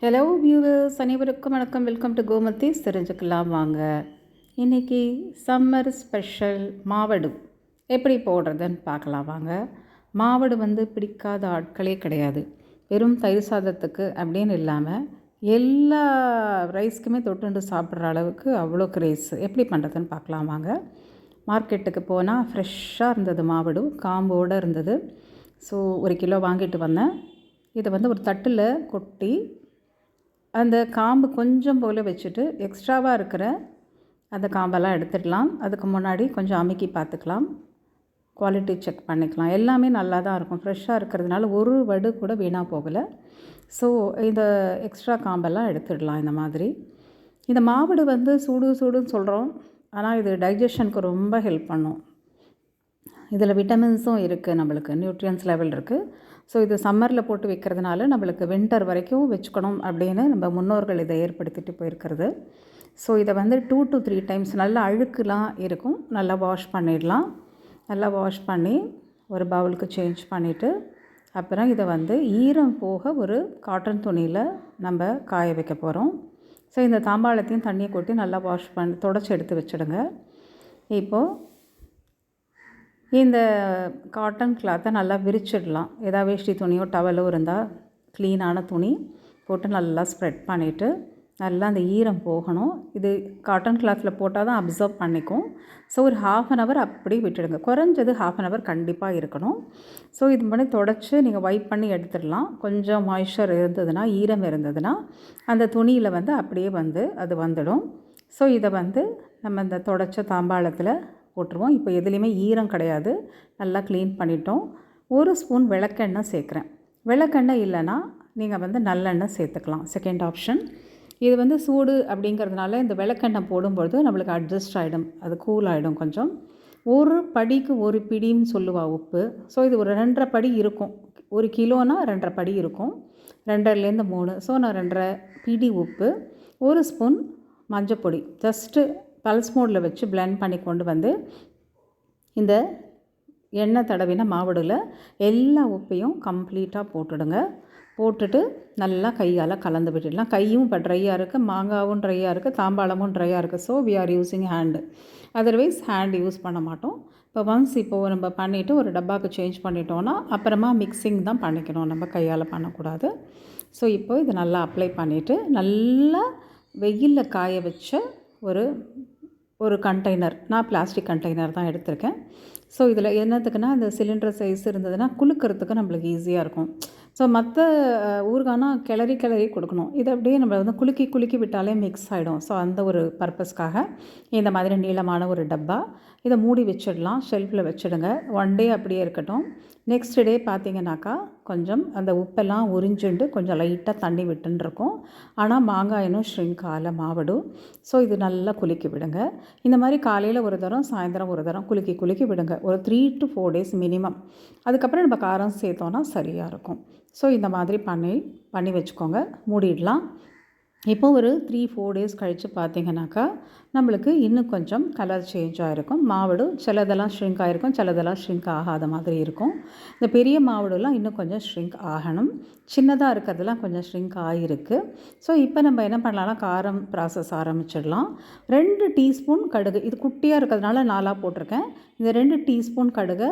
Hello viewers அனைவருக்கும் வணக்கம். Welcome to கோமத்தி தெரிஞ்சுக்கலாம் வாங்க. இன்றைக்கி சம்மர் ஸ்பெஷல் மாவடு எப்படி போடுறதுன்னு பார்க்கலாம் வாங்க. மாவடு வந்து பிடிக்காத ஆட்களே கிடையாது. வெறும் தயிர் சாதத்துக்கு அப்படின்னு இல்லாமல் எல்லா ரைஸ்க்குமே தொட்டுண்டு சாப்பிட்ற அளவுக்கு அவ்வளோ கிரேஸ் எப்படி பண்ணுறதுன்னு பார்க்கலாம் வாங்க. மார்க்கெட்டுக்கு போனால் ஃப்ரெஷ்ஷாக இருந்தது மாவடு காம்போடு இருந்தது. ஸோ ஒரு கிலோ வாங்கிட்டு வந்தேன். இதை வந்து ஒரு தட்டில் கொட்டி அந்த காம்பு கொஞ்சம் போல் வச்சுட்டு எக்ஸ்ட்ராவாக இருக்கிற அந்த காம்பெல்லாம் எடுத்துடலாம். அதுக்கு முன்னாடி கொஞ்சம் அமுக்கி பார்த்துக்கலாம். குவாலிட்டி செக் பண்ணிக்கலாம். எல்லாமே நல்லா தான் இருக்கும். ஃப்ரெஷ்ஷாக இருக்கிறதுனால ஒரு வடு கூட வீணாக போகலை. ஸோ இந்த எக்ஸ்ட்ரா காம்பெல்லாம் எடுத்துடலாம் இந்த மாதிரி. இந்த மாவடு வந்து சூடு சூடுன்னு சொல்கிறோம் ஆனால் இது டைஜஷனுக்கு ரொம்ப ஹெல்ப் பண்ணும். இதில் விட்டமின்ஸும் இருக்குது நம்மளுக்கு நியூட்ரியன்ஸ் லெவல் இருக்குது ஸோ இது சம்மரில் போட்டு வைக்கிறதுனால நம்மளுக்கு வின்டர் வரைக்கும் வச்சுக்கணும் அப்படின்னு நம்ம முன்னோர்கள் இதை ஏற்படுத்திட்டு போயிருக்கிறது. ஸோ இதை வந்து டூ டு த்ரீ டைம்ஸ் நல்லா அழுக்குலாம் இருக்கும். நல்லா வாஷ் பண்ணிடலாம். நல்லா வாஷ் பண்ணி ஒரு பவுலுக்கு சேஞ்ச் பண்ணிவிட்டு அப்புறம் இதை வந்து ஈரம் போக ஒரு காட்டன் துணியில் நம்ம காய வைக்க போகிறோம் ஸோ இந்த தாம்பாளத்தையும் தண்ணியை கொட்டி நல்லா வாஷ் பண்ணி தொடச்சி எடுத்து வச்சுடுங்க. இப்போது இந்த காட்டன் கிளாத்தை நல்லா விரிச்சிடலாம். ஏதாவது வேஷ்டி துணியோ டவலோ இருந்தால் க்ளீனான துணி போட்டு நல்லா ஸ்ப்ரெட் பண்ணிவிட்டு நல்லா அந்த ஈரம் போகணும். இது காட்டன் கிளாத்தில் போட்டால் தான் அப்சர்வ் பண்ணிக்கும். ஸோ ஒரு ஹாஃப் அன் ஹவர் அப்படியே விட்டுடுங்க. குறைஞ்சது ஹாஃப் அன் ஹவர் கண்டிப்பாக இருக்கணும். ஸோ இது பண்ணி தொடச்சி நீங்கள் வைப் பண்ணி எடுத்துடலாம். கொஞ்சம் மாய்ஸ்சர் இருந்ததுன்னா ஈரம் இருந்ததுன்னா அந்த துணியில் வந்து அப்படியே வந்து அது வந்துடும். ஸோ இதை வந்து நம்ம இந்த தொடச்ச தாம்பாளத்தில் போட்டுருவோம். இப்போ எதுலேயுமே ஈரம் கிடையாது. நல்லா க்ளீன் பண்ணிட்டோம். ஒரு ஸ்பூன் விளக்கெண்ணெய் சேர்க்குறேன். விளக்கெண்ணெய் இல்லைன்னா நீங்கள் வந்து நல்லெண்ணெய் சேர்த்துக்கலாம். செகண்ட் ஆப்ஷன் இது வந்து சூடு அப்படிங்கிறதுனால இந்த விளக்கெண்ணெய் போடும்பொழுது நம்மளுக்கு அட்ஜஸ்ட் ஆகிடும் அது கூல் ஆகிடும் கொஞ்சம். ஒரு படிக்கு ஒரு பிடின்னு சொல்லுவா உப்பு. ஸோ இது ஒரு ரெண்டரை படி இருக்கும். ஒரு கிலோனால் ரெண்டரை படி இருக்கும். ரெண்டரைலேருந்து மூணு. ஸோ நான் ரெண்டரை பிடி உப்பு. ஒரு ஸ்பூன் மஞ்சப்பொடி ஜஸ்ட்டு பல்ஸ் மோடில் வச்சு பிளெண்ட் பண்ணி கொண்டு வந்து இந்த எண்ணெய் தடவின மாவுடில் எல்லா உப்பையும் கம்ப்ளீட்டாக போட்டுடுங்க. போட்டுட்டு நல்லா கையால் கலந்து விட்டுடலாம். கையும் இப்போ ட்ரையாக இருக்குது மாங்காவும் ட்ரையாக இருக்குது தாம்பாளமும் ட்ரையாக இருக்குது so we are using hand otherwise hand use பண்ண மாட்டோம். இப்போ ஒன்ஸ் இப்போது நம்ம பண்ணிவிட்டு ஒரு டப்பாவுக்கு சேஞ்ச் பண்ணிட்டோன்னா அப்புறமா மிக்சிங் தான் பண்ணிக்கணும். நம்ம கையால் பண்ணக்கூடாது. ஸோ இப்போ இது நல்லா அப்ளை பண்ணிவிட்டு நல்லா வெயிலில் காய வச்ச ஒரு ஒரு கண்டெய்னர் நான் பிளாஸ்டிக் கண்டெய்னர் தான் எடுத்திருக்கேன். ஸோ இதில் என்னத்துக்குன்னா இந்த சிலிண்டர் சைஸ் இருந்ததுன்னா குலுக்கிறதுக்கு நம்மளுக்கு ஈஸியாக இருக்கும். ஸோ மற்ற ஊறுகானா கிளறி கிளறி கொடுக்கணும். இதை அப்படியே நம்ம வந்து குலுக்கி குலுக்கி விட்டாலே மிக்ஸ் ஆகிடும் ஸோ அந்த ஒரு பர்பஸ்க்காக இந்த மாதிரி நீளமான ஒரு டப்பா இதை மூடி வச்சிடலாம். ஷெல்ஃபில் வச்சுடுங்க. ஒன் டே அப்படியே இருக்கட்டும். நெக்ஸ்ட் டே பார்த்தீங்கன்னாக்கா கொஞ்சம் அந்த உப்பெல்லாம் உறிஞ்சுண்டு கொஞ்சம் லைட்டாக தண்ணி விட்டுன்னு ஆனால் மாங்காயனும் ஷ்ரிங்க் ஆல மாவடும். ஸோ இது நல்லா குலுக்கி விடுங்க. இந்த மாதிரி காலையில் ஒரு தரம் சாயந்தரம் ஒரு தரம் குலுக்கி குலுக்கி விடுங்க. ஒரு three to four days minimum அதுக்கப்புறம் நம்ம காரம் சேர்த்தோன்னா சரியாக இருக்கும். ஸோ இந்த மாதிரி பண்ணி பண்ணி வச்சுக்கோங்க. மூடிடலாம். இப்போ ஒரு த்ரீ ஃபோர் டேஸ் கழித்து பார்த்தீங்கன்னாக்கா நம்மளுக்கு இன்னும் கொஞ்சம் கலர் சேஞ்ச் ஆகிருக்கும் மாவடு சிலதெல்லாம் ஷ்ரிங்க் ஆகிருக்கும் சிலதெல்லாம் ஷ்ரிங்க் ஆகாத மாதிரி இருக்கும். இந்த பெரிய மாவடுலாம் இன்னும் கொஞ்சம் ஷ்ரிங்க் ஆகணும். சின்னதாக இருக்கிறதுலாம் கொஞ்சம் ஷ்ரிங்க் ஆகிருக்கு ஸோ இப்போ நம்ம என்ன பண்ணலாம்னா காரம் ப்ராசஸ் ஆரம்பிச்சிடலாம். ரெண்டு டீஸ்பூன் கடுகு இது குட்டியாக இருக்கிறதுனால நாலாக போட்டிருக்கேன். இந்த ரெண்டு டீஸ்பூன் கடுகை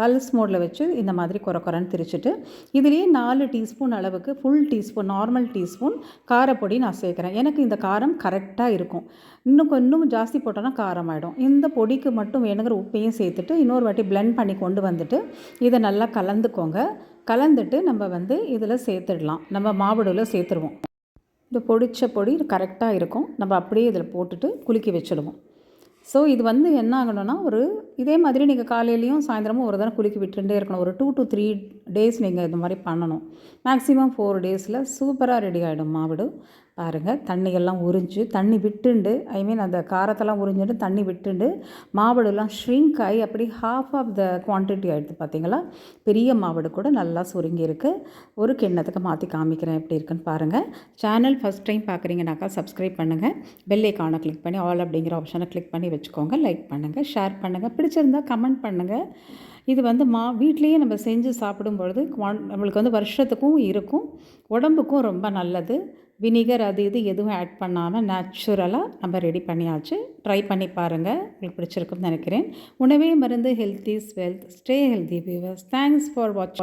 பல்ஸ் மோடில் வச்சு இந்த மாதிரி குறை குறைன்னு திரிச்சிட்டு இதுலேயே நாலு டீஸ்பூன் அளவுக்கு ஃபுல் டீஸ்பூன் நார்மல் டீஸ்பூன் காரப்பொடி நான் சேர்க்குறேன். எனக்கு இந்த காரம் கரெக்டாக இருக்கும். இன்னும் இன்னும் ஜாஸ்தி போட்டோன்னா காரம் ஆகிடும் இந்த பொடிக்கு மட்டும் வேணுங்கிற உப்பையும் சேர்த்துட்டு இன்னொரு வாட்டி பிளெண்ட் பண்ணி கொண்டு வந்துட்டு இதை நல்லா கலந்துக்கோங்க. கலந்துட்டு நம்ம வந்து இதில் சேர்த்துடலாம். நம்ம மாவுடில் சேர்த்துருவோம். இந்த பொடிச்ச பொடி கரெக்டாக இருக்கும். நம்ம அப்படியே இதில் போட்டுட்டு குலுக்கி வச்சுடுவோம். ஸோ இது வந்து என்ன ஆகணும்னா ஒரு இதே மாதிரி நீங்கள் காலையிலையும் சாயந்தரமும் ஒரு தடவை குளிக்க விட்டுட்டே இருக்கணும். ஒரு டூ டு த்ரீ டேஸ் நீங்கள் இது மாதிரி பண்ணணும். மேக்ஸிமம் ஃபோர் டேஸில் சூப்பராக ரெடி ஆகிடும் மாவிடு. பாருங்கள் தண்ணியெல்லாம் உறிஞ்சு தண்ணி விட்டுண்டு ஐ மீன் அந்த காரத்தெல்லாம் உறிஞ்சுட்டு தண்ணி விட்டுண்டு மாவடுலாம் ஷ்ரிங்க் ஆகி அப்படி ஹாஃப் ஆஃப் த குவான்டிட்டி ஆகிடுது பார்த்தீங்களா பெரிய மாவடு கூட நல்லா சுருங்கி இருக்குது ஒரு கிண்ணத்துக்கு மாற்றி காமிக்கிறேன் எப்படி இருக்குன்னு பாருங்கள் சேனல் ஃபஸ்ட் டைம் பார்க்குறீங்கனாக்கா சப்ஸ்கிரைப் பண்ணுங்கள் பெல் ஐக்கானை கிளிக் பண்ணி ஆல் அப்படிங்கிற ஆப்ஷனை கிளிக் பண்ணி வச்சுக்கோங்க. லைக் பண்ணுங்கள் ஷேர் பண்ணுங்கள் பிடிச்சிருந்தா கமெண்ட் பண்ணுங்கள் இது வந்து மா வீட்லேயே நம்ம செஞ்சு சாப்பிடும் பொழுது குவான் நம்மளுக்கு வந்து வருஷத்துக்கும் இருக்கும் உடம்புக்கும் ரொம்ப நல்லது. வினிகர் அது இது எதுவும் ஆட் பண்ணாமல் நேச்சுரலாக நம்ம ரெடி பண்ணியாச்சு. ட்ரை பண்ணி பாருங்கள் உங்களுக்கு பிடிச்சிருக்குன்னு நினைக்கிறேன். உணவே மருந்து healthy is wealth stay healthy viewers thanks for watch